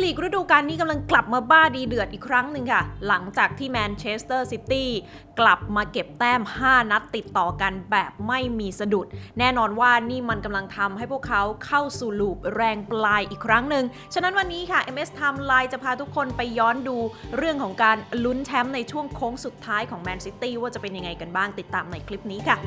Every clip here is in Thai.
ร์ลีกฤดูกาลนี้กำลังกลับมาบ้าดีเดือดอีกครั้งหนึ่งค่ะ หลังจากที่แมนเชสเตอร์ซิตี้กลับมาเก็บแต้ม 5 นัดติดต่อกันแบบไม่มีสะดุด แน่นอนว่านี่มันกำลังทำให้พวกเขาเข้าสู่ลูปแรงปลายอีกครั้งหนึ่ง ฉะนั้นวันนี้ค่ะ MS Timeline จะพาทุกคนไปย้อนดูเรื่องของการลุ้นแชมป์ในช่วงโค้งสุดท้ายของแมนซิตี้ว่าจะเป็นยังไงกันบ้างติดตามในคลิปนี้ค่ะ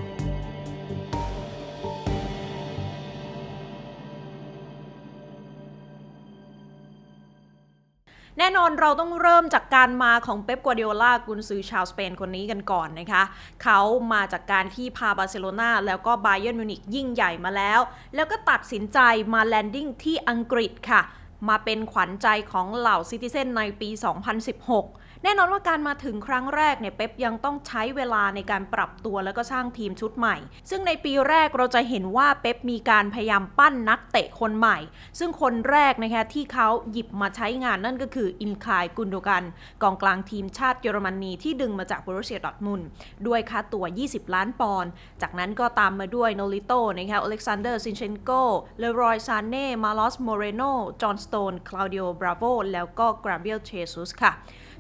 แน่นอนเราต้องเริ่มจากการมาของเป๊ปกัวเดียล่ากุนซือชาวสเปนคนนี้กันก่อนนะคะ เขามาจากการที่พาบาร์เซโลนาแล้วก็บาเยิร์นมิวนิกยิ่งใหญ่มาแล้ว แล้วก็ตัดสินใจมาแลนดิ้งที่อังกฤษค่ะ มาเป็นขวัญใจของเหล่าซิติเซนในปี 2016 แน่นอนว่าการมาถึงครั้งแรกเนี่ยเป๊ปยังต้องใช้เวลาในการปรับตัวแล้วก็สร้างทีมชุดใหม่ ซึ่งในปีแรกเราจะเห็นว่าเป๊ปมีการพยายามปั้นนักเตะคนใหม่ ซึ่งคนแรกนะคะที่เขาหยิบมาใช้งานนั่นก็คืออินคายกุนโดกันกองกลางทีมชาติเยอรมนีที่ดึงมาจากบรูเซียดอทมุนด์ด้วยค่าตัว 20 ล้านปอนด์จากนั้นก็ตามมาด้วยโนลิโตนะคะอเล็กซานเดอร์ซินเชนโกเลรอยซานเน่มาลอสโมเรโนจอห์นสโตนคลาวดิโอบราโวแล้วก็กราเบียลเชซุสค่ะ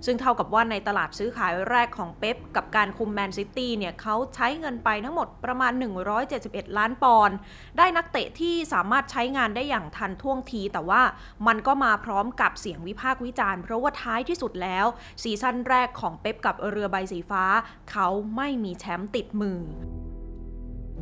ซึ่งเท่ากับว่าในตลาดซื้อขายแรกของเป๊ปกับการคุมแมนซิตี้เนี่ยเขาใช้เงินไปทั้งหมดประมาณ 171 ล้านปอนด์ได้นักเตะที่สามารถใช้งานได้อย่างทันท่วงที แต่ว่ามันก็มาพร้อมกับเสียงวิพากษ์วิจารณ์เพราะว่าท้ายที่สุดแล้วซีซั่นแรกของเป๊ปกับเรือใบสีฟ้า เขาไม่มีแชมป์ติดมือ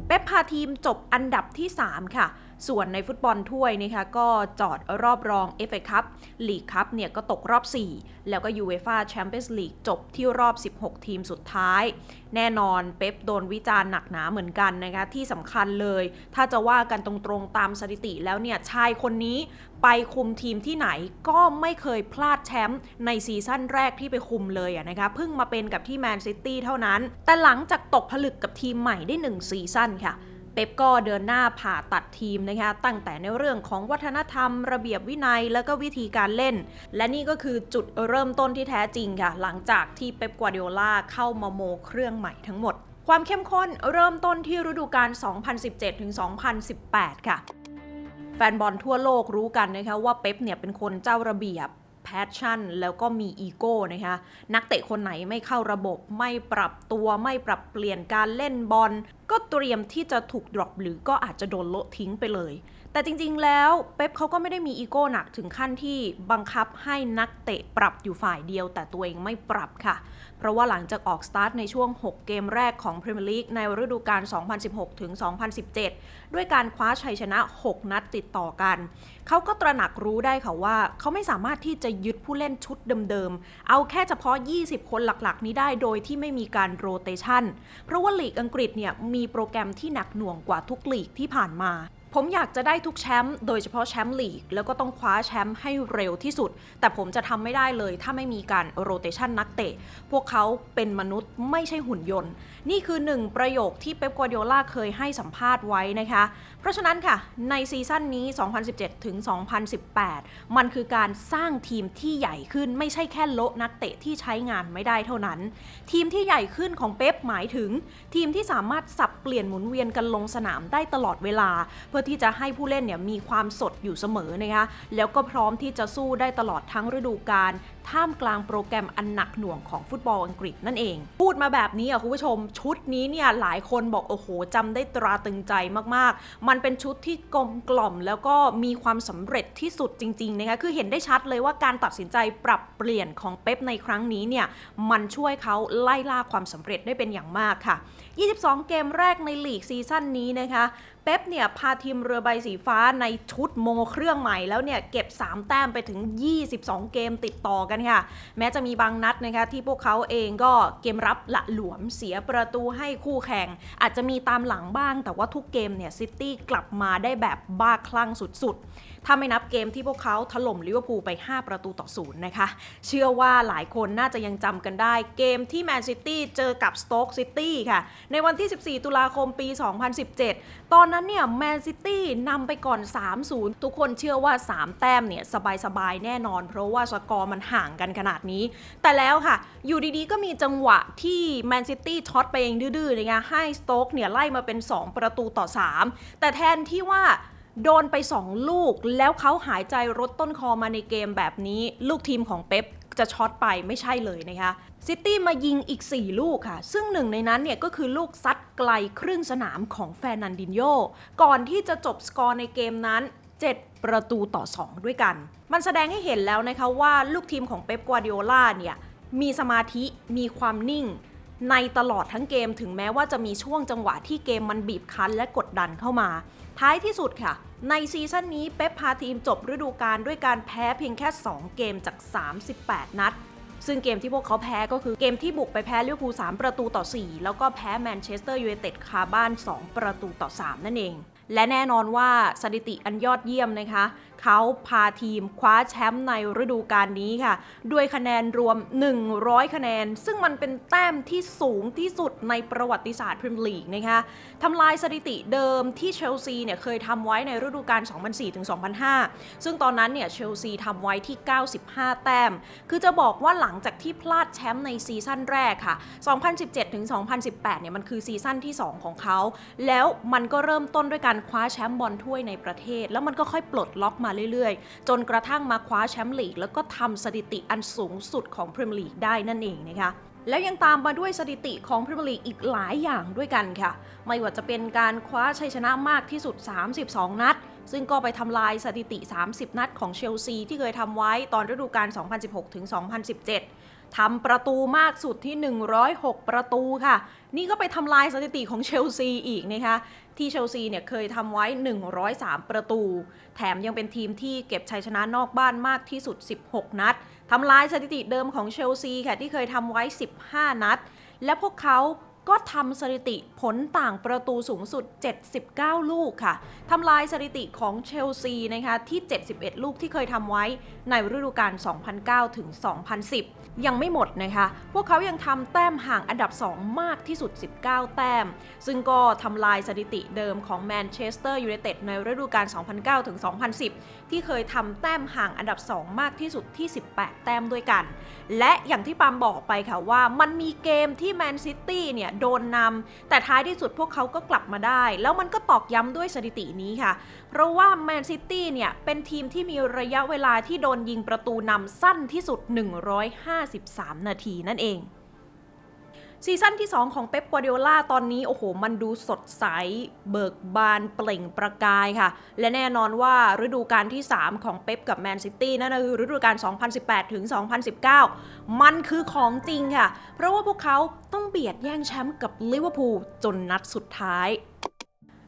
เป๊ปพาทีมจบอันดับที่ 3 ค่ะ ส่วนในฟุตบอลถ้วยนะคะก็จอดรอบรอง FA คัพลีกคัพเนี่ยก็ตกรอบ 4 แล้วก็ยูเวฟ่าแชมเปี้ยนส์ลีกจบที่รอบ 16 ทีมสุดท้าย แน่นอนเป๊ปโดนวิจารณ์หนักหนาเหมือนกันนะคะที่สำคัญเลย ถ้าจะว่ากันตรงๆตามสถิติแล้วเนี่ยชายคนนี้ไปคุมทีมที่ไหนก็ไม่เคยพลาดแชมป์ในซีซั่นแรกที่ไปคุมเลยอะนะคะเพิ่งมาเป็นกับที่แมนซิตี้เท่านั้น แต่หลังจากตกผลึกกับทีมใหม่ได้ 1 ซีซั่นค่ะ เป๊ปก็เดินหน้าผ่าตัดทีมนะคะตั้งแต่ในเรื่องของวัฒนธรรม ระเบียบวินัยแล้วก็วิธีการเล่น และนี่ก็คือจุดเริ่มต้นที่แท้จริงค่ะ หลังจากที่เป๊ปกัวเดียล่าเข้ามาโมเครื่องใหม่ทั้งหมด ความเข้มข้นเริ่มต้นที่ฤดูกาล 2017-2018 ค่ะแฟนบอลทั่วโลกรู้กันนะคะว่าเป๊ปเนี่ยเป็นคนเจ้าระเบียบ แพชชั่น แล้วก็มีอีโก้นะคะนักเตะคนไหนไม่เข้าระบบไม่ปรับตัวไม่ปรับเปลี่ยนการเล่นบอลก็เตรียมที่จะถูกดรอปหรือก็อาจจะโดนโละทิ้งไปเลย แต่จริงๆแล้วเป๊ปเขาก็ไม่ได้มีอีโก้หนักถึงขั้นที่บังคับให้นักเตะปรับอยู่ฝ่ายเดียว แต่ตัวเองไม่ปรับค่ะ เพราะว่าหลังจากออกสตาร์ทในช่วง 6 เกมแรกของพรีเมียร์ลีกในฤดูกาล 2016 ถึง 2017 ด้วยการคว้าชัยชนะ 6 นัดติดต่อกัน เขาก็ตระหนักรู้ได้ค่ะว่า เขาไม่สามารถที่จะยึดผู้เล่นชุดเดิมๆ เอาแค่เฉพาะ 20 คนหลักๆ นี้ได้โดยที่ไม่มีการโรเตชันเพราะว่าลีกอังกฤษเนี่ยมีโปรแกรมที่หนักหน่วงกว่าทุกลีกที่ผ่านมา ผมอยากจะได้ทุกแชมป์โดยเฉพาะแชมป์ลีก แล้วก็ต้องคว้าแชมป์ให้เร็วที่สุด แต่ผมจะทำไม่ได้เลยถ้าไม่มีการโรเตชันนักเตะ พวกเขาเป็นมนุษย์ไม่ใช่หุ่นยนต์ นี่คือหนึ่งประโยคที่เป๊ปกัวเดียล่าเคยให้สัมภาษณ์ไว้นะคะ เพราะฉะนั้นค่ะ ในซีซั่นนี้ 2017 ถึง 2018 มันคือการสร้างทีมที่ใหญ่ขึ้นไม่ใช่แค่โละนักเตะที่ใช้งานไม่ได้เท่านั้น ทีมที่ใหญ่ขึ้นของเป๊ปหมายถึง ทีมที่สามารถสับเปลี่ยนหมุนเวียนกันลงสนามได้ตลอดเวลาเพื่อที่จะให้ผู้เล่นเนี่ยมีความสดอยู่เสมอนะคะแล้วก็พร้อมที่จะสู้ได้ตลอดทั้งฤดูกาลท่ามกลางโปรแกรมอันหนักหน่วงของฟุตบอลอังกฤษนั่นเอง พูดมาแบบนี้อะคุณผู้ชม ชุดนี้เนี่ยหลายคนบอกโอ้โหจำได้ตราตึงใจมากๆ มันเป็นชุดที่กลมกล่อม แล้วก็มีความสำเร็จที่สุดจริงๆนะคะคือเห็นได้ชัดเลยว่าการตัดสินใจปรับเปลี่ยนของเป๊ปในครั้งนี้เนี่ยมันช่วยเขาไล่ล่าความสำเร็จได้เป็นอย่างมากค่ะ 22 เกมแรกในลีกซีซั่นนี้นะคะเป๊ปเนี่ยพาทีมเรือใบสีฟ้าในชุดโมเครื่องใหม่แล้วเนี่ยเก็บ 3 แต้มไปถึง 22 เกมติดต่อกันค่ะ แม้จะมีบางนัดนะคะที่พวกเขาเองก็เกมรับละหลวมเสียประตูให้คู่แข่ง อาจจะมีตามหลังบ้าง แต่ว่าทุกเกมเนี่ยซิตี้กลับมาได้แบบบ้าคลั่งสุดๆ ถ้าไม่นับเกมที่พวกเขาถล่มลิเวอร์พูลไป 5 ประตูต่อศูนย์นะคะ เชื่อว่าหลายคนน่าจะยังจำกันได้ เกมที่แมนซิตี้เจอกับสโต๊กซิตี้ค่ะ ในวันที่ 14 ตุลาคมปี 2017 ตอนนั้นเนี่ยแมนซิตี้นำไปก่อน 3-0 ทุกคนเชื่อว่า 3 แต้มเนี่ยสบายๆ แน่นอน เพราะว่าสกอร์มันห่างกันขนาดนี้ แต่แล้วค่ะ อยู่ดีๆ ก็มีจังหวะที่แมนซิตี้ช็อตไปเองดื้อๆนะคะให้สโต๊กเนี่ยไล่มาเป็น 2 ประตูต่อ 3 แต่แทนที่ว่า โดนไป 2 ลูก แล้วเขาหายใจรถต้นคอมาในเกมแบบนี้ ลูกทีมของเป๊ปจะช็อตไปไม่ใช่เลยนะคะซิตี้มายิงอีก 4 ลูกค่ะ ซึ่งหนึ่งในนั้นเนี่ยก็คือลูกซัดไกลครึ่งสนามของแฟนันดินโยก่อนที่จะจบสกอร์ในเกมนั้น 7 ประตูต่อ 2 ด้วยกัน มันแสดงให้เห็นแล้วนะคะว่าลูกทีมของเป๊ปกวาดิโอลาเนี่ยมีสมาธิมีความนิ่ง ในตลอดทั้งเกมถึงแม้ว่าจะมีช่วงจังหวะที่เกมมันบีบคั้นและกดดันเข้ามา ท้ายที่สุดค่ะ ในซีซั่นนี้เป๊ปพาทีมจบฤดูกาลด้วยการแพ้เพียงแค่ 2 เกมจาก 38 นัด ซึ่งเกมที่พวกเขาแพ้ก็คือเกมที่บุกไปแพ้ลิเวอร์พูล3ประตูต่อ 4 แล้วก็แพ้แมนเชสเตอร์ยูไนเต็ดคาบ้าน 2 ประตูต่อ 3 นั่นเอง และแน่นอนว่าสถิติอันยอดเยี่ยมนะคะ เขาพาทีมคว้าแชมป์ในฤดูกาลนี้ค่ะ ด้วยคะแนนรวม 100 คะแนน ซึ่งมันเป็นแต้มที่สูงที่สุดในประวัติศาสตร์พรีเมียร์ลีกนะคะทำลายสถิติเดิมที่เชลซีเนี่ยเคยทำไว้ในฤดูกาล 2004-2005 ซึ่งตอนนั้นเนี่ยเชลซีทำไว้ที่ 95 แต้ม คือจะบอกว่าหลังจากที่พลาดแชมป์ในซีซั่นแรกค่ะ 2017-2018 เนี่ยมันคือซีซั่นที่ 2 ของเขา แล้วมันก็เริ่มต้นด้วยการคว้าแชมป์บอลถ้วยในประเทศ แล้วมันก็ค่อยปลดล็อกมาเรื่อยๆ จนกระทั่งมาคว้าแชมป์ลีก แล้วก็ทำสถิติอันสูงสุดของพรีเมียร์ลีกได้นั่นเองนะคะแล้วยังตามมาด้วยสถิติของพรีเมียร์ลีกอีกหลายอย่างด้วยกันค่ะ ไม่ว่าจะเป็นการคว้าชัยชนะมากที่สุด 32 นัด ซึ่งก็ไปทำลายสถิติ 30 นัดของเชลซีที่เคยทำไว้ตอนฤดูกาล 2016-2017 ทำประตูมากสุดที่ 106 ประตูค่ะ นี่ก็ไปทำลายสถิติของเชลซีอีกนะคะ ที่เชลซีเนี่ยเคยทำไว้ 103 ประตู แถมยังเป็นทีมที่เก็บชัยชนะนอกบ้านมากที่สุด 16 นัดทำลายสถิติเดิมของเชลซีค่ะที่เคยทำไว้ 15 นัด และพวกเขา ก็ทำสถิติผลต่างประตูสูงสุด 79 ลูกค่ะทำลายสถิติของเชลซีนะคะที่ 71 ลูกที่เคยทำไว้ในฤดูกาล 2009 ถึง 2010 ยังไม่หมดนะคะ พวกเขายังทำแต้มห่างอันดับ 2 มากที่สุด 19 แต้ม ซึ่งก็ทำลายสถิติเดิมของแมนเชสเตอร์ยูไนเต็ดในฤดูกาล 2009 ถึง 2010 ที่เคยทำแต้มห่างอันดับ 2 มากที่สุดที่ 18 แต้มด้วยกัน และอย่างที่ปามบอกไปค่ะว่ามันมีเกมที่แมนซิตี้เนี่ยโดนนำแต่ท้ายที่สุดพวกเขาก็กลับมาได้ แล้วมันก็ตอกย้ำด้วยสถิตินี้ค่ะ เพราะว่าแมนซิตี้เนี่ยเป็นทีมที่มีระยะเวลาที่โดนยิงประตูนำสั้นที่สุด 153 นาทีนั่นเอง ซีซั่นที่ 2 ของเป๊ปกัวเด o ล่าตอนนี้โอ้โห มันดูสดใส เบิกบานเปล่งประกายค่ะ และแน่นอนว่าฤดูกาลที่ 3 ของเป๊ปกับแมนซิตี้นั่นคือฤดูกาล 2018 ถึง 2019 มันคือของจริงค่ะ เพราะว่าพวกเขาต้องเบียดแย่งแชมป์กับลิเวอร์พูลจนนัดสุดท้าย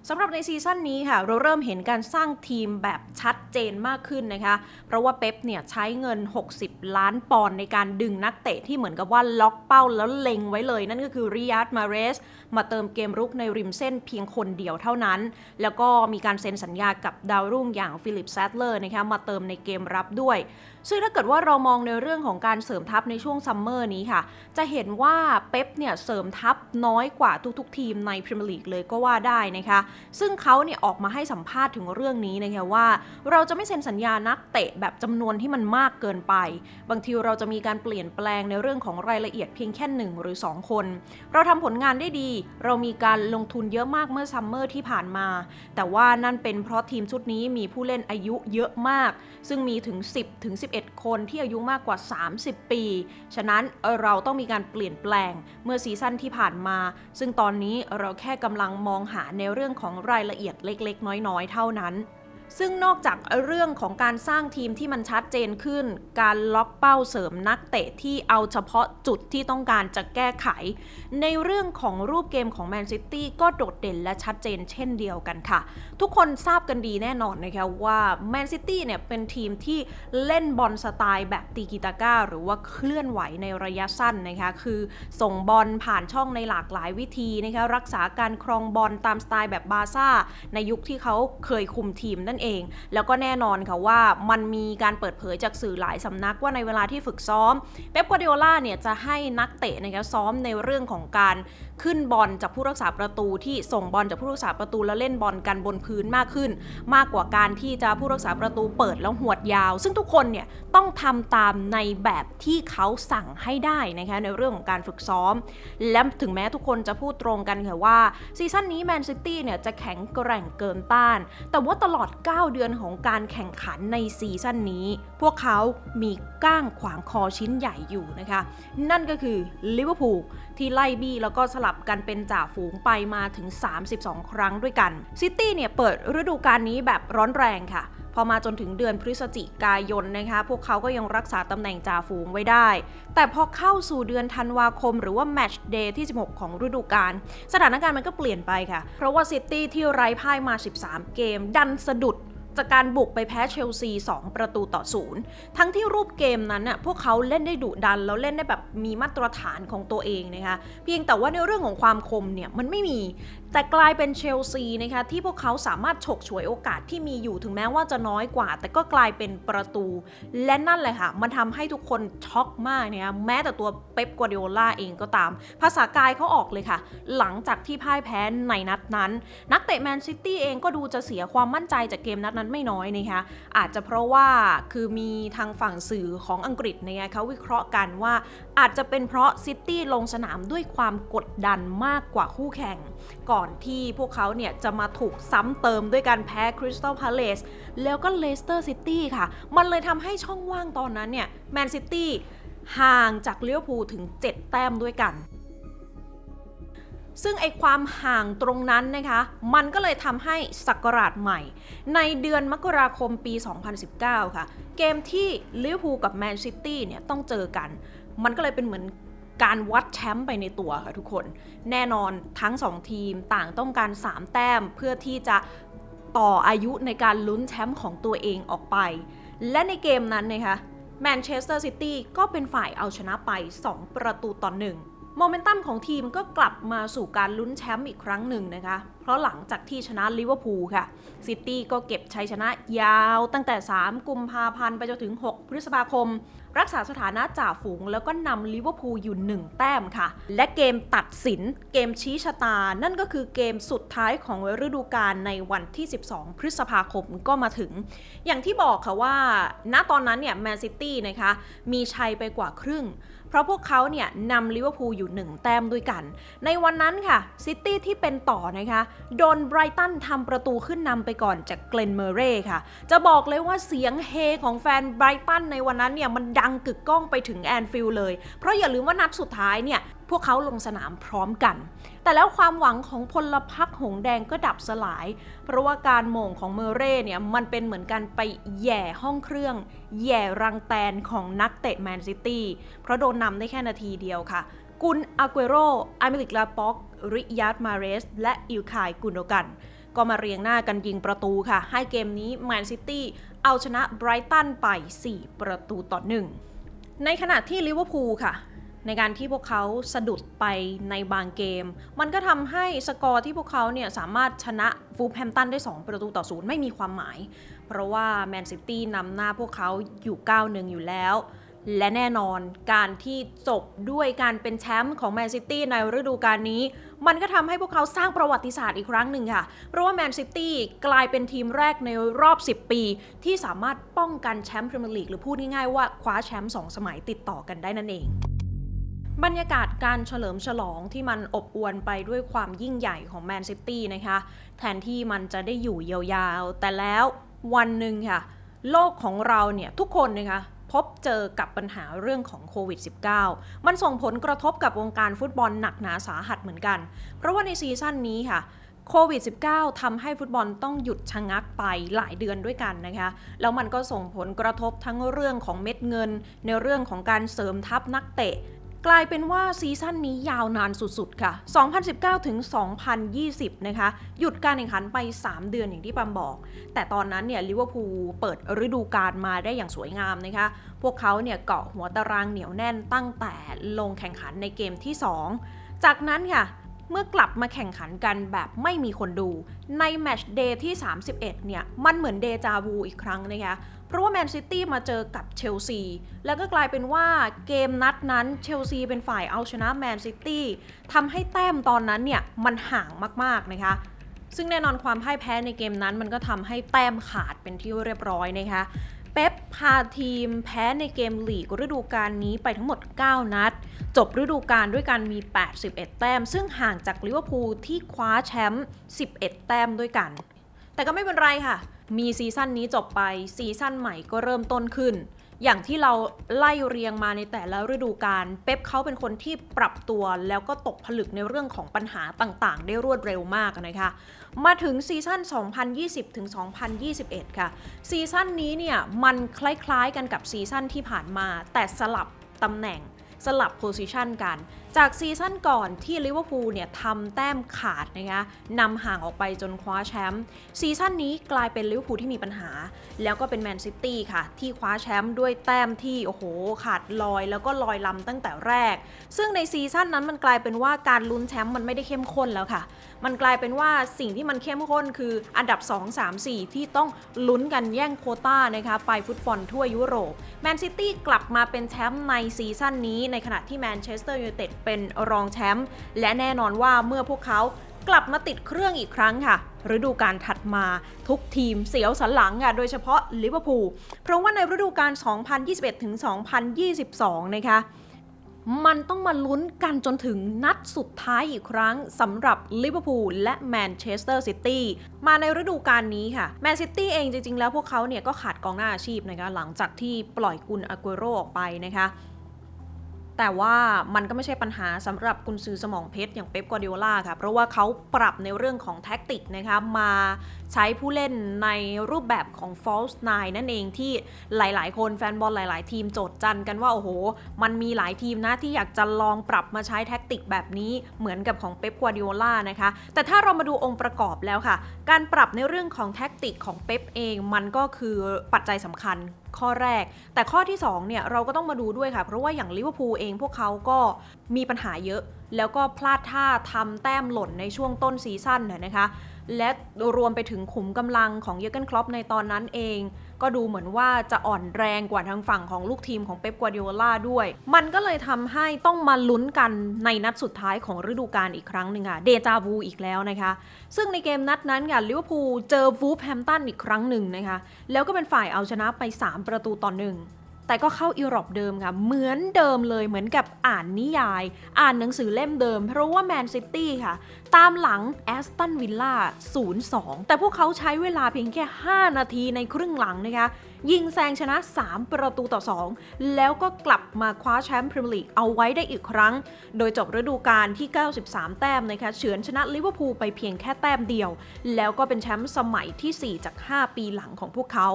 สำหรับในซีซั่นนี้ค่ะเราเริ่มเห็นการสร้างทีมแบบชัดเจนมากขึ้นนะคะ เพราะว่าเป๊ปเนี่ยใช้เงิน 60 ล้านปอนด์ในการดึงนักเตะที่เหมือนกับว่าล็อกเป้าแล้วเล็งไว้เลย นั่นก็คือริยัตมาเรส มาเติมเกมรุกในริมเส้นเพียงคนเดียวเท่านั้น แล้วก็มีการเซ็นสัญญากับดาวรุ่งอย่างฟิลิปแซดเลอร์นะคะมาเติมในเกมรับด้วย ซึ่งถ้าเกิดว่าเรามองในเรื่องของการเสริมทัพในช่วงซัมเมอร์นี้ค่ะ จะเห็นว่าเป๊ปเนี่ยเสริมทัพน้อยกว่าทุกๆ ทีมในพรีเมียร์ลีกเลยก็ว่าได้นะคะ ซึ่งเขาเนี่ยออกมาให้สัมภาษณ์ถึงเรื่องนี้นะคะว่า เราจะไม่เซ็นสัญญานักเตะแบบจำนวนที่มันมากเกินไป บางทีเราจะมีการเปลี่ยนแปลงในเรื่องของรายละเอียดเพียงแค่หนึ่งหรือ 2 คน เราทำผลงานได้ดี เรามีการลงทุนเยอะมากเมื่อซัมเมอร์ที่ผ่านมา แต่ว่านั่นเป็นเพราะทีมชุดนี้มีผู้เล่นอายุเยอะมาก ซึ่งมีถึง 10ถึง11 คนที่อายุมากกว่า 30 ปี ฉะนั้นเราต้องมีการเปลี่ยนแปลงเมื่อซีซั่นที่ผ่านมา ซึ่งตอนนี้เราแค่กำลังมองหาในเรื่องของรายละเอียดเล็ก ๆ น้อย ๆ เท่านั้น ซึ่งนอกจากเรื่องของการสร้างทีมที่มันชัดเจนขึ้น การล็อกเป้าเสริมนักเตะที่เอาเฉพาะจุดที่ต้องการจะแก้ไข ในเรื่องของรูปเกมของแมนซิตี้ก็โดดเด่นและชัดเจนเช่นเดียวกันค่ะ ทุกคนทราบกันดีแน่นอนนะคะว่าแมนซิตี้เนี่ยเป็นทีมที่เล่นบอลสไตล์แบบตีกิตาก้า หรือว่าเคลื่อนไหวในระยะสั้นนะคะคือส่งบอลผ่านช่องในหลากหลายวิธีนะคะรักษาการครองบอลตามสไตล์แบบบาซ่าในยุคที่เขาเคยคุมทีมนั่นเอง แล้วก็แน่นอนค่ะว่ามันมีการเปิดเผยจากสื่อหลายสำนักว่าในเวลาที่ฝึกซ้อมเป๊ปกัวดิโอล่าเนี่ยจะให้นักเตะนะคะซ้อมในเรื่องของการขึ้นบอลจากผู้รักษาประตูที่ส่งบอลจากผู้รักษาประตูแล้วเล่นบอลกันบนพื้นมากขึ้น มากกว่าการที่จะผู้รักษาประตูเปิดแล้วหวดยาว ซึ่งทุกคนเนี่ยต้องทำตามในแบบที่เขาสั่งให้ได้นะคะในเรื่องของการฝึกซ้อม และถึงแม้ทุกคนจะพูดตรงกันค่ะว่าซีซั่นนี้แมนซิตี้เนี่ยจะแข็งแกร่งเกินต้าน แต่ว่าตลอด9 เดือนของการแข่งขันในซีซั่นนี้ พวกเขามีก้างขวางคอชิ้นใหญ่อยู่นะคะ นั่นก็คือลิเวอร์พูลที่ไล่บี้แล้วก็สลับกันเป็นจ่าฝูงไปมาถึง 32 ครั้งด้วยกัน ซิตี้เนี่ยเปิดฤดูกาลนี้แบบร้อนแรงค่ะ พอมาจนถึงเดือนพฤศจิกายนนะคะ พวกเขาก็ยังรักษาตำแหน่งจ่าฝูงไว้ได้ แต่พอเข้าสู่เดือนธันวาคม หรือว่าแมตช์เดย์ที่ 16 ของฤดูกาลสถานการณ์มันก็เปลี่ยนไปค่ะ เพราะว่าซิตี้ที่ไร้พ่ายมา 13 เกม ดันสะดุดจากการบุกไปแพ้เชลซี 2 ประตูต่อศูนย์ทั้งที่รูปเกมนั้นน่ะพวกเขาเล่นได้ดุดัน แล้วเล่นได้แบบมีมาตรฐานของตัวเองนะคะ เพียงแต่ว่าในเรื่องของความคมเนี่ยมันไม่มี แต่กลายเป็นเชลซีนะคะที่พวกเขาสามารถฉกฉวยโอกาสที่มีอยู่ถึงแม้ว่าจะน้อยกว่า แต่ก็กลายเป็นประตู และนั่นแหละค่ะ มันทำให้ทุกคนช็อกมากนะคะแม้แต่ตัวเป๊ปกัวเดโอล่าเองก็ตาม ภาษากายเขาออกเลยค่ะ หลังจากที่พ่ายแพ้ในนัดนั้น นักเตะแมนซิตี้เองก็ดูจะเสียความมั่นใจจากเกมนัดนั้นไม่น้อยนะคะอาจจะเพราะว่าคือมีทางฝั่งสื่อของอังกฤษเนี่ยเขาวิเคราะห์กันว่าอาจจะเป็นเพราะซิตี้ลงสนามด้วยความกดดันมากกว่าคู่แข่ง ก่อนที่พวกเขาเนี่ยจะมาถูกซ้ำเติมด้วยการแพ้คริสตัลพาเลสแล้วก็เลสเตอร์ซิตี้ค่ะ มันเลยทำให้ช่องว่างตอนนั้นเนี่ยแมนซิตี้ห่างจากเลี้ยวภูลถึง 7 แต้มด้วยกันซึ่งไอความห่างตรงนั้นนะคะ มันก็เลยทำให้สักราชใหม่ ในเดือนมกราคมปี 2019 ค่ะ เกมที่ลิเวอร์พูลกับแมนซิตี้เนี่ยต้องเจอกัน มันก็เลยเป็นเหมือนการวัดแชมป์ไปในตัวค่ะทุกคน แน่นอนทั้ง 2 ทีมต่างต้องการ 3 แต้มเพื่อที่จะต่ออายุในการลุ้นแชมป์ของตัวเองออกไป และในเกมนั้นนะคะแมนเชสเตอร์ซิตี้ก็เป็นฝ่ายเอาชนะไป 2 ประตูต่อหนึ่ง โมเมนตัมของทีมก็กลับมาสู่การลุ้นแชมป์อีกครั้งหนึ่งนะคะ เพราะหลังจากที่ชนะลิเวอร์พูลค่ะ ซิตี้ก็เก็บชัยชนะยาวตั้งแต่ 3 กุมภาพันธ์ไปจนถึง 6 พฤษภาคม รักษาสถานะจ่าฝูงแล้วก็นำลิเวอร์พูลอยู่ 1 แต้มค่ะ และเกมตัดสินเกมชี้ชะตา นั่นก็คือเกมสุดท้ายของฤดูกาลในวันที่ 12 พฤษภาคมก็มาถึง อย่างที่บอกค่ะว่า ณตอนนั้นเนี่ยแมนซิตี้นะคะมีชัยไปกว่าครึ่ง เพราะพวกเขาเนี่ยนำลิเวอร์พูลอยู่ 1 แต้มด้วยกัน ในวันนั้นค่ะซิตี้ที่เป็นต่อนะคะ โดนไบรตันทำประตูขึ้นนำไปก่อนจากเกลนเมเร่ค่ะ จะบอกเลยว่าเสียงเฮของแฟนไบรตันในวันนั้นเนี่ยมันดังกึกก้องไปถึงแอนฟิลด์เลย เพราะอย่าลืมว่านัดสุดท้ายเนี่ยพวกเขาลงสนามพร้อมกัน แต่แล้วความหวังของพลพรรคหงแดงก็ดับสลาย เพราะว่าการโมงของเมเร่เนี่ยมันเป็นเหมือนกันไปแย่ห้องเครื่อง แย่รังแตนของนักเตะแมนซิตี้ เพราะโดนนำได้แค่นาทีเดียวค่ะ กุนอาเกโรอามิลิกลาป็อก ริยาดมาเรส และอิลคายกุนโดกันก็มาเรียงหน้ากันยิงประตูค่ะ ให้เกมนี้แมนซิตี้เอาชนะไบรตันไป 4 ประตูต่อหนึ่ง ในขณะที่ลิเวอร์พูลค่ะ ในการที่พวกเขาสะดุดไปในบางเกม มันก็ทำให้สกอร์ที่พวกเขาเนี่ยสามารถชนะฟูแฮมตันได้ 2 ประตูต่อศูนย์ไม่มีความหมาย เพราะว่าแมนซิตี้นำหน้าพวกเขาอยู่ 9-1 อยู่แล้ว และแน่นอนการที่จบด้วยการเป็นแชมป์ของแมนซิตี้ในฤดูกาลนี้ มันก็ทำให้พวกเขาสร้างประวัติศาสตร์อีกครั้งหนึ่งค่ะ เพราะว่าแมนซิตี้กลายเป็นทีมแรกในรอบ 10 ปี ที่สามารถป้องกันแชมป์พรีเมียร์ลีกหรือพูดง่ายๆว่าคว้าแชมป์2สมัยติดต่อกันได้นั่นเอง บรรยากาศการเฉลิมฉลองที่มันอบอวลไปด้วยความยิ่งใหญ่ของแมนซิตี้นะคะ แทนที่มันจะได้อยู่ยาวๆ แต่แล้ววันหนึ่งค่ะ โลกของเราเนี่ยทุกคนนะคะพบเจอกับปัญหาเรื่องของโควิด -19 มันส่งผลกระทบกับวงการฟุตบอลหนักหนาสาหัสเหมือนกัน เพราะว่าในซีซั่นนี้ค่ะโควิด -19 ทำให้ฟุตบอลต้องหยุดชะงักไปหลายเดือนด้วยกันนะคะ แล้วมันก็ส่งผลกระทบทั้งเรื่องของเม็ดเงิน ในเรื่องของการเสริมทัพนักเตะ กลายเป็นว่าซีซั่นนี้ยาวนานสุดๆ ค่ะ 2019 ถึง 2020 นะคะ หยุดการแข่งขันไป 3 เดือนอย่างที่ปัมบอก แต่ตอนนั้นเนี่ยลิเวอร์พูลเปิดฤดูกาลมาได้อย่างสวยงามนะคะ พวกเขาเนี่ยเกาะหัวตารางเหนียวแน่นตั้งแต่ลงแข่งขันในเกมที่ 2 จากนั้นค่ะ เมื่อกลับมาแข่งขันกันแบบไม่มีคนดู ในแมตช์เดย์ที่ 31 เนี่ย มันเหมือนเดจาวูอีกครั้งนะคะ เพราะว่าแมนซิตี้มาเจอกับเชลซี แล้วก็กลายเป็นว่าเกมนัดนั้นเชลซีเป็นฝ่ายเอาชนะแมนซิตี้ทำให้แต้มตอนนั้นเนี่ยมันห่างมาก ๆ นะคะ ซึ่งแน่นอนความพ่ายแพ้ในเกมนั้นมันก็ทำให้แต้มขาดเป็นที่เรียบร้อยนะคะเป๊ปพาทีมแพ้ในเกมลีกฤดูกาลนี้ไปทั้งหมด 9 นัด จบฤดูกาลด้วยการมี 81 แต้ม ซึ่งห่างจากลิเวอร์พูลที่คว้าแชมป์ 11 แต้มด้วยกัน แต่ก็ไม่เป็นไรค่ะ มีซีซั่นนี้จบไปซีซั่นใหม่ก็เริ่มต้นขึ้น อย่างที่เราไล่เรียงมาในแต่ละฤดูกาลเป๊ปเขาเป็นคนที่ปรับตัวแล้วก็ตกผลึกในเรื่องของปัญหาต่างๆ ได้รวดเร็วมากนะคะมาถึงซีซั่น 2020 ถึง 2021 ค่ะ ซีซั่นนี้เนี่ยมันคล้ายๆกันกับซีซั่นที่ผ่านมาแต่สลับตำแหน่ง สลับโพซิชันกัน จากซีซั่นก่อนที่ลิเวอร์พูลเนี่ยทำแต้มขาดนะคะนำห่างออกไปจนคว้าแชมป์ซีซั่นนี้กลายเป็นลิเวอร์พูลที่มีปัญหา แล้วก็เป็นแมนซิตี้ค่ะ ที่คว้าแชมป์ด้วยแต้มที่โอ้โหขาดลอย แล้วก็ลอยลำตั้งแต่แรก ซึ่งในซีซั่นนั้นมันกลายเป็นว่าการลุ้นแชมป์มันไม่ได้เข้มข้นแล้วค่ะ มันกลายเป็นว่าสิ่งที่มันเข้มข้นคืออันดับ 2 3 4 ที่ต้องลุ้นกันแย่งโคต้านะคะไปฟุตบอลทั่วยุโรปแมนซิตี้กลับมาเป็นแชมป์ในซีซั่นนี้ ในขณะที่แมนเชสเตอร์ยูไนเต็ดเป็นรองแชมป์และแน่นอนว่าเมื่อพวกเขากลับมาติดเครื่องอีกครั้งค่ะฤดูกาลถัดมาทุกทีมเสียวสันหลังค่ะโดยเฉพาะลิเวอร์พูลเพราะว่าในฤดูกาล2021-2022 นะคะ มันต้องมาลุ้นกันจนถึงนัดสุดท้ายอีกครั้งสำหรับลิเวอร์พูลและแมนเชสเตอร์ซิตี้มาในฤดูกาลนี้ค่ะแมนซิตี้เองจริงๆ แล้วพวกเขาเนี่ยก็ขาดกองหน้าอาชีพนะคะหลังจากที่ปล่อยกุนอากุโรออกไปนะคะ แต่ว่ามันก็ไม่ใช่ปัญหาสำหรับกุนซือสมองเพชรอย่างเป๊ปกวาร์ดิโอลาค่ะ เพราะว่าเขาปรับในเรื่องของแท็กติกนะคะมาใช้ผู้เล่นในรูปแบบของ false nine นั่นเองที่หลาย ๆ คนแฟนบอลหลาย ๆ ทีมโจทย์จันกันว่า โอ้โห มันมีหลายทีมนะที่อยากจะลองปรับมาใช้แท็กติกแบบนี้เหมือนกับของเป๊ปกวาร์ดิโอลานะคะ แต่ถ้าเรามาดูองค์ประกอบแล้วค่ะ การปรับในเรื่องของแท็กติกของเป๊ปเองมันก็คือปัจจัยสำคัญ ข้อแรก แต่ข้อที่2เนี่ยเราก็ต้องมาดูด้วยค่ะ เพราะว่าอย่างลิเวอร์พูลเองพวกเขาก็มีปัญหาเยอะ แล้วก็พลาดท่าทำแต้มหล่นในช่วงต้นซีซั่นน่ยนะคะ และรวมไปถึงขุมกำลังของเยอร์เกนคลอปในตอนนั้นเอง ก็ดูเหมือนว่าจะอ่อนแรงกว่าทางฝั่งของลูกทีมของเป๊ปกวาร์ดิโอลาด้วย มันก็เลยทำให้ต้องมาลุ้นกันในนัดสุดท้ายของฤดูกาลอีกครั้งหนึ่งค่ะเดจาวูอีกแล้วนะคะ ซึ่งในเกมนัดนั้นค่ะลิเวอร์พูลเจอวูฟแฮมตันอีกครั้งหนึ่งนะคะ แล้วก็เป็นฝ่ายเอาชนะไป 3 ประตูต่อหนึ่ง แต่ก็เข้าอีรอบเดิมค่ะ เหมือนเดิมเลยเหมือนกับอ่านนิยาย อ่านหนังสือเล่มเดิม เพราะว่าแมนซิตี้ค่ะ ตามหลังแอสตันวิลล่า 0-2 แต่พวกเขาใช้เวลาเพียงแค่ 5 นาทีในครึ่งหลังนะคะยิงแซงชนะ 3 ประตูต่อ 2 แล้วก็กลับมาคว้าแชมป์พรีเมียร์ลีกเอาไว้ได้อีกครั้ง โดยจบฤดูกาลที่ 93 แต้มนะคะเฉือนชนะลิเวอร์พูลไปเพียงแค่แต้มเดียว แล้วก็เป็นแชมป์สมัยที่ 4 จาก 5 ปีหลังของพวกเขา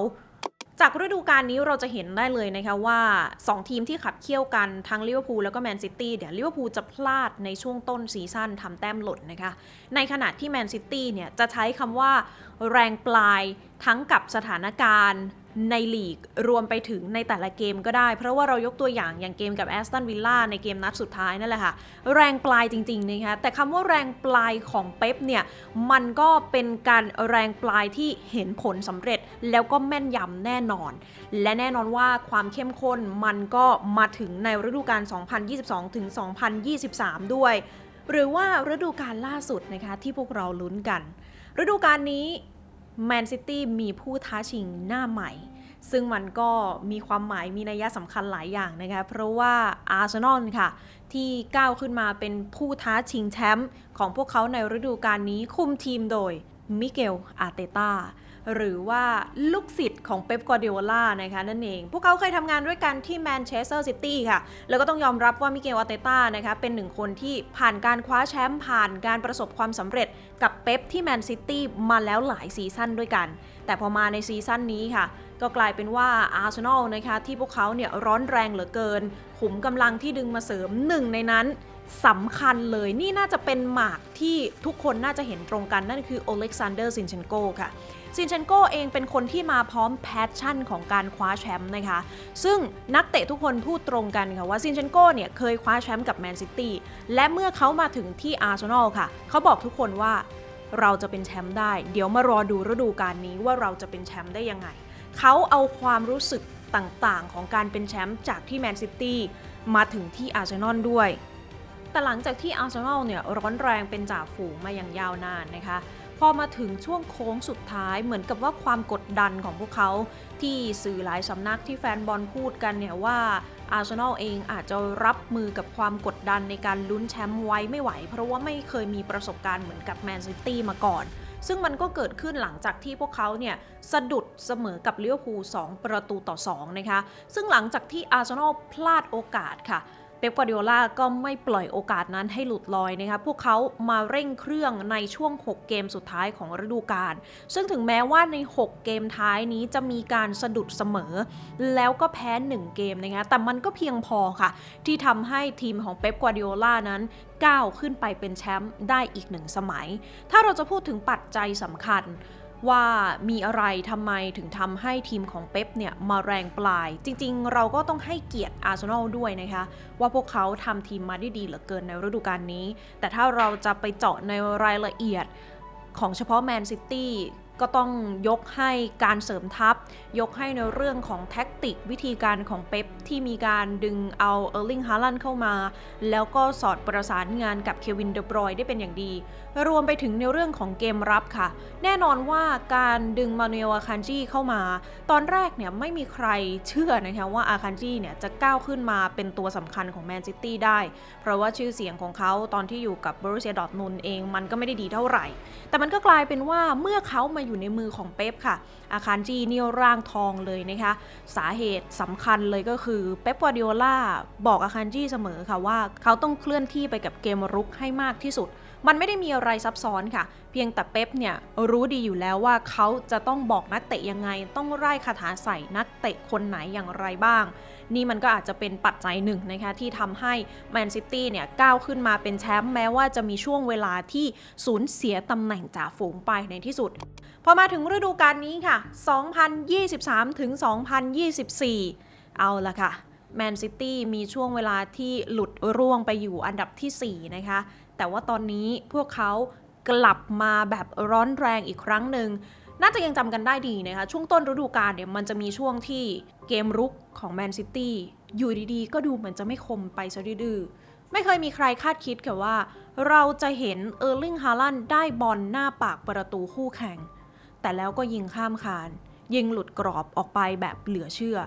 จากฤดูกาลนี้เราจะเห็นได้เลยนะคะว่า 2 ทีมที่ขับเคี่ยวกันทั้งลิเวอร์พูลแล้วก็แมนซิตี้เดี๋ยวลิเวอร์พูลจะพลาดในช่วงต้นซีซั่นทำแต้มหล่นนะคะ ในขณะที่แมนซิตี้เนี่ยจะใช้คำว่าแรงปลายทั้งกับสถานการณ์ ในลีกรวมไปถึงในแต่ละเกมก็ได้ เพราะว่าเรายกตัวอย่างอย่างเกมกับแอสตันวิลล่าในเกมนัดสุดท้ายนั่นแหละค่ะ แรงปลายจริงๆนะคะแต่คำว่าแรงปลายของเป๊ปเนี่ย มันก็เป็นการแรงปลายที่เห็นผลสำเร็จแล้วก็แม่นยำแน่นอน และแน่นอนว่าความเข้มข้นมันก็มาถึงในฤดูกาล 2022 ถึง 2023 ด้วย หรือว่าฤดูกาลล่าสุดนะคะที่พวกเราลุ้นกัน ฤดูกาลนี้ แมนซิตี้มีผู้ท้าชิงหน้าใหม่ ซึ่งมันก็มีความหมายมีนัยสำคัญหลายอย่างนะคะ เพราะว่าอาร์เซนอลค่ะ ที่ก้าวขึ้นมาเป็นผู้ท้าชิงแชมป์ของพวกเขาในฤดูกาลนี้คุมทีมโดยมิเกลอาเตตา หรือว่าลูกศิษย์ของเป๊ปกวาร์ดิโอลานะคะนั่นเอง พวกเขาเคยทำงานด้วยกันที่แมนเชสเตอร์ซิตี้ค่ะ แล้วก็ต้องยอมรับว่ามิเกลอาเตต้านะคะเป็นหนึ่งคนที่ผ่านการคว้าแชมป์ผ่านการประสบความสำเร็จกับเป๊ปที่แมนซิตี้มาแล้วหลายซีซั่นด้วยกัน แต่พอมาในซีซั่นนี้ค่ะก็กลายเป็นว่าอาร์เซนอลนะคะที่พวกเขาเนี่ยร้อนแรงเหลือเกิน ขุมกำลังที่ดึงมาเสริมหนึ่งในนั้น สำคัญเลยนี่น่าจะเป็นหมากที่ทุกคนน่าจะเห็นตรงกันนั่นคือโอเล็กซานเดอร์ซินเชนโกค่ะซินเชนโกเองเป็นคนที่มาพร้อมแพชชั่นของการคว้าแชมป์นะคะ ซึ่งนักเตะทุกคนพูดตรงกันค่ะว่าซินเชนโกเนี่ยเคยคว้าแชมป์กับแมนซิตี้และเมื่อเขามาถึงที่อาร์เซนอลค่ะ เขาบอกทุกคนว่าเราจะเป็นแชมป์ได้ เดี๋ยวมารอดูฤดูกาลนี้ว่าเราจะเป็นแชมป์ได้ยังไง เขาเอาความรู้สึกต่างๆ ของการเป็นแชมป์จากที่แมนซิตี้มาถึงที่อาร์เซนอลด้วย แต่หลังจากที่อาร์เซนอลเนี่ยร้อนแรงเป็นจ่าฝูงมาอย่างยาวนานนะคะ พอมาถึงช่วงโค้งสุดท้ายเหมือนกับว่าความกดดันของพวกเขาที่สื่อหลายสำนักที่แฟนบอลพูดกันเนี่ยว่าอาร์เซนอลเองอาจจะรับมือกับความกดดันในการลุ้นแชมป์ไว้ไม่ไหว เพราะว่าไม่เคยมีประสบการณ์เหมือนกับแมนซิตี้มาก่อน ซึ่งมันก็เกิดขึ้นหลังจากที่พวกเขาเนี่ยสะดุดเสมอกับเลิเวอร์พู2ประตูต่อ 2 นะคะ ซึ่งหลังจากที่อาร์เซนอลพลาดโอกาสค่ะ เป๊ปกวาร์ดิโอลาก็ไม่ปล่อยโอกาสนั้นให้หลุดลอยนะคะพวกเขามาเร่งเครื่องในช่วง 6 เกมสุดท้ายของฤดูกาลซึ่งถึงแม้ว่าใน 6 เกมท้ายนี้จะมีการสะดุดเสมอ แล้วก็แพ้ 1 เกมนะคะแต่มันก็เพียงพอค่ะ ที่ทำให้ทีมของเป๊ปกวาร์ดิโอลานั้นก้าวขึ้นไปเป็นแชมป์ได้อีกหนึ่งสมัย ถ้าเราจะพูดถึงปัจจัยสำคัญ ว่ามีอะไรทำไมถึงทำให้ทีมของเป๊ปเนี่ยมาแรงปลาย จริงๆ เราก็ต้องให้เกียรติอาร์เซนอลด้วยนะคะ ว่าพวกเขาทำทีมมาได้ดีเหลือเกินในฤดูกาลนี้ แต่ถ้าเราจะไปเจาะในรายละเอียดของเฉพาะแมนซิตี้ ก็ต้องยกให้การเสริมทัพ ยกให้ในเรื่องของแท็กติกวิธีการของเป๊ปที่มีการดึงเอาเออร์ลิงฮาลันเข้ามา แล้วก็สอดประสานงานกับเควินเดบรอยได้เป็นอย่างดี รวมไปถึงในเรื่องของเกมรับค่ะ แน่นอนว่าการดึงมานูเอลอาคันจีเข้ามา ตอนแรกเนี่ยไม่มีใครเชื่อนะคะว่าอาคันจีเนี่ยจะก้าวขึ้นมาเป็นตัวสำคัญของแมนซิตี้ได้ เพราะว่าชื่อเสียงของเขาตอนที่อยู่กับบรูเซียดอทมุนเองมันก็ไม่ได้ดีเท่าไหร่ แต่มันก็กลายเป็นว่าเมื่อเขามาอยู่ในมือของเป๊ปค่ะ อาคารจีนี่ร่างทองเลยนะคะ สาเหตุสำคัญเลยก็คือเป๊ปกวาร์ดิโอล่าบอกอาคารจีเสมอค่ะว่า เขาต้องเคลื่อนที่ไปกับเกมรุกให้มากที่สุด มันไม่ได้มีอะไรซับซ้อนค่ะ เพียงแต่เป๊ปเนี่ยรู้ดีอยู่แล้วว่าเขาจะต้องบอกนักเตะยังไง ต้องไล่คาถาใส่นักเตะคนไหนอย่างไรบ้าง นี่มันก็อาจจะเป็นปัจจัยหนึ่งนะคะที่ทำให้แมนซิตี้เนี่ยก้าวขึ้นมาเป็นแชมป์แม้ว่าจะมีช่วงเวลาที่สูญเสียตำแหน่งจ่าฝูงไปในที่สุด พอมาถึงฤดูกาลนี้ค่ะ 2023 ถึง 2024 เอาละค่ะ แมนซิตี้มีช่วงเวลาที่หลุดร่วงไปอยู่อันดับทีสี่ 4 นะคะ แต่ว่าตอนนี้พวกเขากลับมาแบบร้อนแรงอีกครั้งหนึ่งน่าจะยังจำกันได้ดีนะคะ ช่วงต้นฤดูกาลเนี่ยมันจะมีช่วงที่เกมรุกของแมนซิตี้อยู่ดีๆ ก็ดูเหมือนจะไม่คมไปซะดื้อไม่เคยมีใครคาดคิดค่ะว่า เราจะเห็นเออร์ลิงฮาลันได้บอลหน้าปากประตูคู่แข่ง แต่แล้วก็ยิงข้ามคาน ยิงหลุดกรอบออกไปแบบเหลือเชื่อ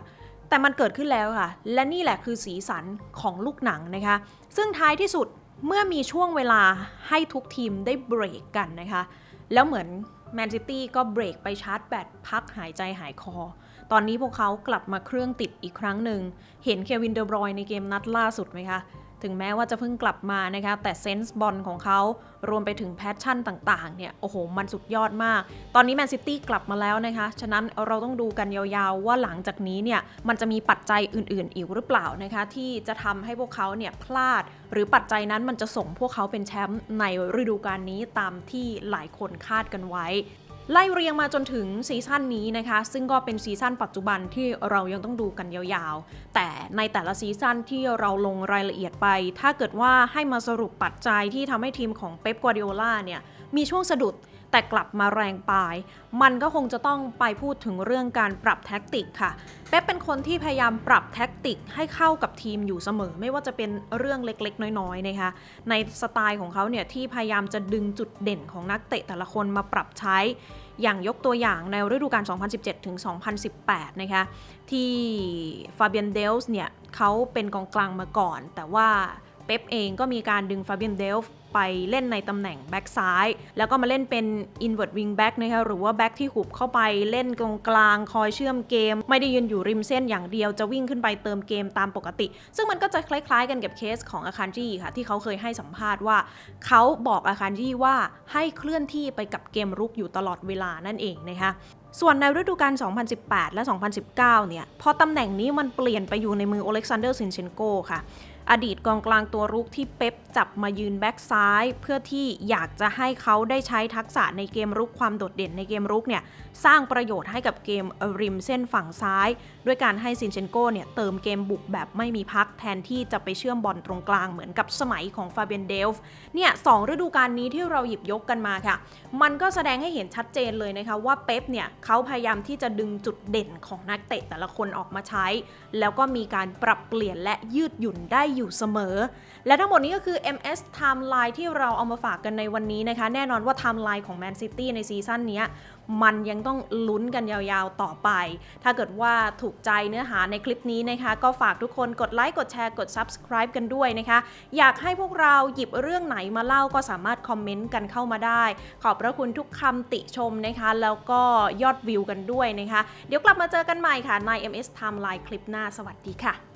แต่มันเกิดขึ้นแล้วค่ะ และนี่แหละคือสีสันของลูกหนังนะคะ ซึ่งท้ายที่สุดเมื่อมีช่วงเวลาให้ทุกทีมได้เบรกกันนะคะ แล้วเหมือนแมนซิตี้ก็เบรกไปชาร์จแบตพักหายใจหายคอ ตอนนี้พวกเขากลับมาเครื่องติดอีกครั้งหนึ่ง เห็นเควินเดอบรอยในเกมนัดล่าสุดไหมคะ ถึงแม้ว่าจะเพิ่งกลับมานะคะ แต่เซนส์บอลของเขารวมไปถึงแพชชั่นต่างๆ เนี่ย โอ้โห มันสุดยอดมาก ตอนนี้แมนซิตี้กลับมาแล้วนะคะ ฉะนั้นเราต้องดูกันยาวๆ ว่าหลังจากนี้เนี่ย มันจะมีปัจจัยอื่นๆ อีกหรือเปล่านะคะ ที่จะทำให้พวกเขาเนี่ยพลาด หรือปัจจัยนั้นมันจะส่งพวกเขาเป็นแชมป์ในฤดูกาลนี้ตามที่หลายคนคาดกันไว้ ไล่เรียงมาจนถึงซีซั่นนี้นะคะ ซึ่งก็เป็นซีซั่นปัจจุบันที่เรายังต้องดูกันยาวๆ แต่ในแต่ละซีซั่นที่เราลงรายละเอียดไป ถ้าเกิดว่าให้มาสรุปปัจจัยที่ทำให้ทีมของเป๊ปกวาดิโอลาเนี่ยมีช่วงสะดุดแต่กลับมาแรงปลาย มันก็คงจะต้องไปพูดถึงเรื่องการปรับแท็กติกค่ะ เป๊ปเป็นคนที่พยายามปรับแท็กติกให้เข้ากับทีมอยู่เสมอ ไม่ว่าจะเป็นเรื่องเล็กๆ น้อยๆนะคะ ในสไตล์ของเขาเนี่ยที่พยายามจะดึงจุดเด่นของนักเตะแต่ละคนมาปรับใช้ อย่างยกตัวอย่างในฤดูกาล 2017 ถึง 2018 นะคะที่ฟาเบียนเดลส์เนี่ยเขาเป็นกองกลางมาก่อน แต่ว่า เป๊ปเองก็มีการดึงฟาเบียนเดลส์ไปเล่นในตำแหน่งแบ็กซ้าย แล้วก็มาเล่นเป็น invert wing back นะคะหรือว่าแบ็กที่หุบเข้าไปเล่นกองกลางคอยเชื่อมเกม ไม่ได้ยืนอยู่ริมเส้นอย่างเดียวจะวิ่งขึ้นไปเติมเกมตามปกติ ซึ่งมันก็จะคล้ายๆกันกับเคสของอาคารจีค่ะ ที่เขาเคยให้สัมภาษณ์ว่า เขาบอกอาคารจีว่าให้เคลื่อนที่ไปกับเกมรุกอยู่ตลอดเวลานั่นเองนะคะส่วนในฤดูกาล 2018 และ 2019 เนี่ย พอตำแหน่งนี้มันเปลี่ยนไปอยู่ในมือโอเล็กซานเดอร์ซินเชนโกค่ะ อดีตกองกลางตัวรุกที่เป๊ปจับมายืนแบ็กซ้าย เพื่อที่อยากจะให้เขาได้ใช้ทักษะในเกมรุกความโดดเด่นในเกมรุกเนี่ยสร้างประโยชน์ให้กับเกมริมเส้นฝั่งซ้าย ด้วยการให้ซินเชนโกเนี่ยเติมเกมบุกแบบไม่มีพักแทนที่จะไปเชื่อมบอลตรงกลางเหมือนกับสมัยของฟาเบียนเดลฟ์เนี่ยสองฤดูกาลนี้ที่เราหยิบยกกันมาค่ะ มันก็แสดงให้เห็นชัดเจนเลยนะคะว่าเป๊ปเนี่ยเขาพยายามที่จะดึงจุดเด่นของนักเตะแต่ละคนออกมาใช้ แล้วก็มีการปรับเปลี่ยนและยืดหยุ่นได้อยู่เสมอ และทั้งหมดนี้ก็คือ MS Timeline ที่เราเอามาฝากกันในวันนี้นะคะ แน่นอนว่า Timeline ของ Man City ในซีซั่นนี้มันยังต้องลุ้นกันยาวๆต่อไป ถ้าเกิดว่าถูกใจเนื้อหาในคลิปนี้นะคะ ก็ฝากทุกคนกดไลค์กดแชร์กด Subscribe กันด้วยนะคะ อยากให้พวกเราหยิบเรื่องไหนมาเล่าก็สามารถคอมเมนต์กันเข้ามาได้ ขอบพระคุณทุกคำติชมนะคะ แล้วก็ยอดวิวกันด้วยนะคะ เดี๋ยวกลับมาเจอกันใหม่ค่ะใน MS Timeline คลิปหน้าสวัสดีค่ะ